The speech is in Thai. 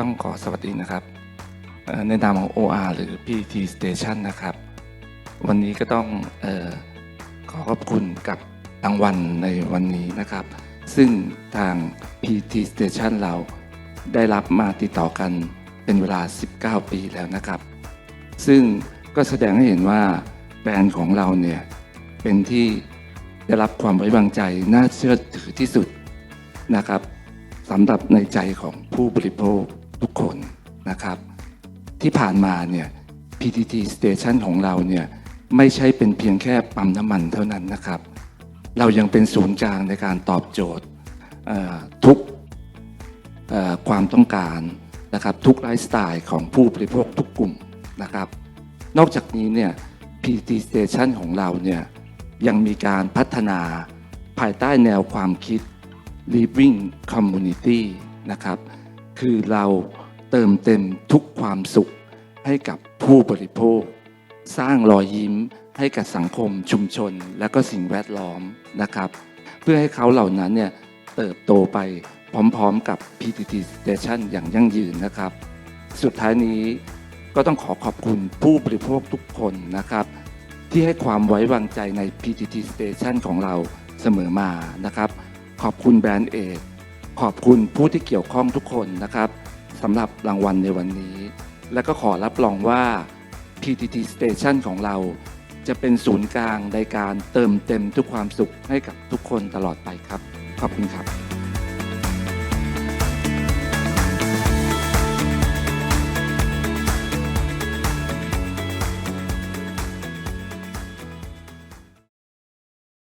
ต้องขอสวัสดีนะครับ ในนามของ OR หรือ PT Station นะครับ วันนี้ก็ต้องออขอขอบคุณกับรางวัลในวันนี้นะครับ ซึ่งทาง PT Station เราได้รับมาติดต่อกันเป็นเวลา 19 ปีแล้วนะครับ ซึ่งก็แสดงให้เห็นว่าแบรนด์ของเราเนี่ยเป็นที่ได้รับความไว้วางใจน่าเชื่อถือที่สุดนะครับสำหรับในใจของผู้บริโภค ทุกคนนะครับ ที่ผ่านมาเนี่ย PTT Station ของเราเนี่ยไม่ใช่เป็นเพียงแค่ปั๊มน้ำมันเท่านั้นนะครับ เรายังเป็นศูนย์กลางในการตอบโจทย์ทุกความต้องการนะครับทุกไลฟ์สไตล์ของผู้บริโภคทุกกลุ่มนะครับ นอกจากนี้เนี่ย PT Station ของเราเนี่ยยังมีการพัฒนาภายใต้แนวความคิด Living Community นะครับ คือเราเติมเต็มทุกความสุขให้กับผู้บริโภค สร้างรอยยิ้มให้กับสังคมชุมชน และก็สิ่งแวดล้อมนะครับ เพื่อให้เขาเหล่านั้นเนี่ยเติบโตไปพร้อมๆกับ PTT Station อย่างยั่งยืนนะครับ สุดท้ายนี้ก็ต้องขอขอบคุณผู้บริโภคทุกคนนะครับ ที่ให้ความไว้วางใจใน PTT Station ของเราเสมอมานะครับ ขอบคุณแบรนด์เอก ขอบคุณผู้ที่เกี่ยวข้องทุกคนนะครับสำหรับรางวัลในวันนี้ และก็ขอรับรองว่า PTT Station ของเรา จะเป็นศูนย์กลางในการเติมเต็มทุกความสุขให้กับทุกคนตลอดไปครับ ขอบคุณครับ